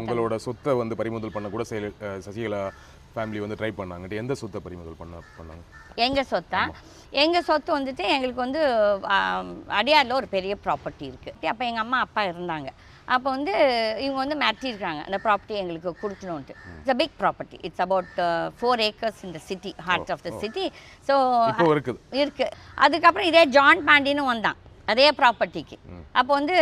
உங்களோட சொத்தை வந்து பறிமுதல் பண்ண கூட செயல் சசிகலா ஃபேமிலி வந்து ட்ரை பண்ணாங்க. எந்த சொத்தை பறிமுதல் பண்ண பண்ணாங்க? எங்க சொத்தா? எங்க சொத்து வந்துட்டு எங்களுக்கு வந்து அடியார்ல ஒரு பெரிய ப்ராப்பர்ட்டி இருக்கு. அப்போ எங்க அம்மா அப்பா இருந்தாங்க. அப்போ வந்து இவங்க வந்து மாற்றிருக்காங்க அந்த ப்ராப்பர்ட்டி எங்களுக்கு கொடுக்கணுன்ட்டு it's a big property it's about four acres in the city heart of the city so இருக்குது. இருக்கு. அதுக்கப்புறம் இதே ஜான் பாண்டின்னு வந்தான். அதே ப்ராப்பர்ட்டிக்கு அப்போ வந்து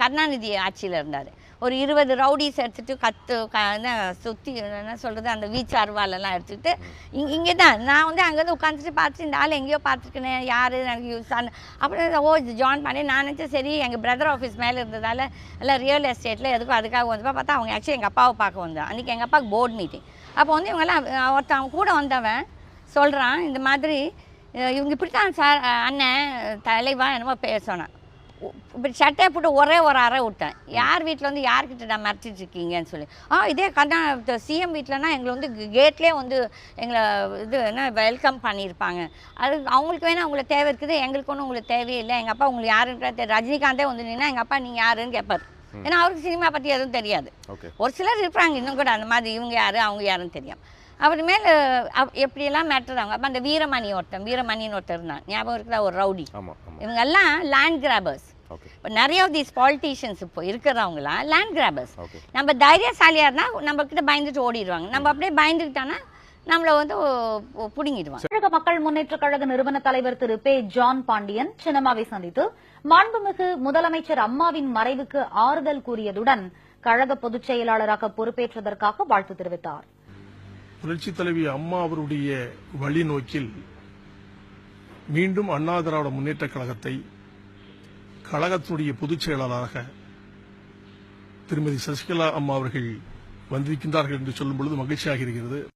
கருணாநிதி ஆட்சியில் இருந்தார். ஒரு இருபது ரவுடிஸ் எடுத்துட்டு கத்து க என்ன சுற்றி என்ன சொல்கிறது அந்த வீச்சு அருவாலெல்லாம் எடுத்துக்கிட்டு இங்கே இங்கே தான் நான் வந்து அங்கேருந்து உட்காந்துட்டு பார்த்துட்டு இந்த ஆள் எங்கேயோ பார்த்துருக்கேன் யார் எனக்கு யூஸ் ஆன அப்புறம் ஓ ஜாயின் பண்ணி நான் நினச்சேன் சரி எங்கள் பிரதர் ஆஃபீஸ் மேலே இருந்ததால் எல்லாம் ரியல் எஸ்டேட்டில் எதுக்கும் அதுக்காக வந்தப்போ பார்த்தா அவங்க ஆக்சுவலி எங்கள் அப்பாவை பார்க்க வந்தான் அன்றைக்கி எங்கள் அப்பாவுக்கு போர்டு மீட்டிங் அப்போ வந்து இவங்கெல்லாம் ஒருத்தன் கூட வந்தவன் சொல்கிறான் இந்த மாதிரி இவங்க இப்படி தான் சார் அண்ணன் தலைவா என்னமோ பேசணும் இப்படி சட்டையை போட்டு ஒரே ஒரு அறை விட்டேன். யார் வீட்டில் வந்து யார்கிட்ட நான் மிரட்டிட்டு இருக்கீங்கன்னு சொல்லி. ஆ இதே கண்ணா சிஎம் வீட்டிலனா எங்களை வந்து கேட்லேயே வந்து எங்களை இது என்ன வெல்கம் பண்ணியிருப்பாங்க. அது அவங்களுக்கு வேணால் உங்களுக்கு தேவை இருக்குது எங்களுக்கு ஒன்றும் உங்களுக்கு தேவையில்லை. எங்கள் அப்பா உங்களுக்கு யாருன்ற ரஜினிகாந்தே வந்து நின்னா எங்கள் அப்பா நீங்கள் யாருன்னு கேட்பார் ஏன்னா அவருக்கு சினிமா பற்றி எதுவும் தெரியாது. ஒரு சிலர் இருப்பாங்க இன்னும் கூட அந்த மாதிரி இவங்க யாரு அவங்க யாருன்னு தெரியும். அப்புறமேல அவ்- எப்படியெல்லாம் மேட்டுறாங்க அப்போ அந்த வீரமணி ஒருத்தன் வீரமணின்னு ஒருத்தர் இருந்தான் ஞாபகம் இருக்குதா? ஒரு ரவுடி. ஆமாம் ஆமாம் இவங்க எல்லாம் லேண்ட் கிராபர்ஸ் இப்போ நிறைய ஆஃப் தீஸ் பாலிட்டிஷியன்ஸ் இப்போ இருக்கிறவங்களாம் லேண்ட் கிராபர்ஸ் நம்ம தைரியசாலியாக இருந்தால் நம்ம கிட்ட பயந்துட்டு ஓடிடுவாங்க. நம்ம அப்படியே பயந்துக்கிட்டோன்னா நம்மளை வந்து பிடுங்கிடுவாங்க. தமிழக மக்கள் முன்னேற்ற கழக நிறுவன தலைவர் திரு பே ஜான் பாண்டியன் சின்னம்மாவை சந்தித்து மாண்புமிகு முதலமைச்சர் அம்மாவின் மறைவுக்கு ஆறுதல் கூறியதுடன் கழக பொதுச் செயலாளராக பொறுப்பேற்றதற்காக வாழ்த்து தெரிவித்தார். புரட்சி தலைவி அம்மா அவருடைய வழிநோக்கில் மீண்டும் அண்ணா திராவிட முன்னேற்ற கழகத்தை கழகத்தினுடைய பொதுச் செயலாளராக திருமதி சசிகலா அம்மா அவர்கள் வந்திருக்கின்றார்கள் என்று சொல்லும் பொழுது மகிழ்ச்சியாக இருக்கிறது.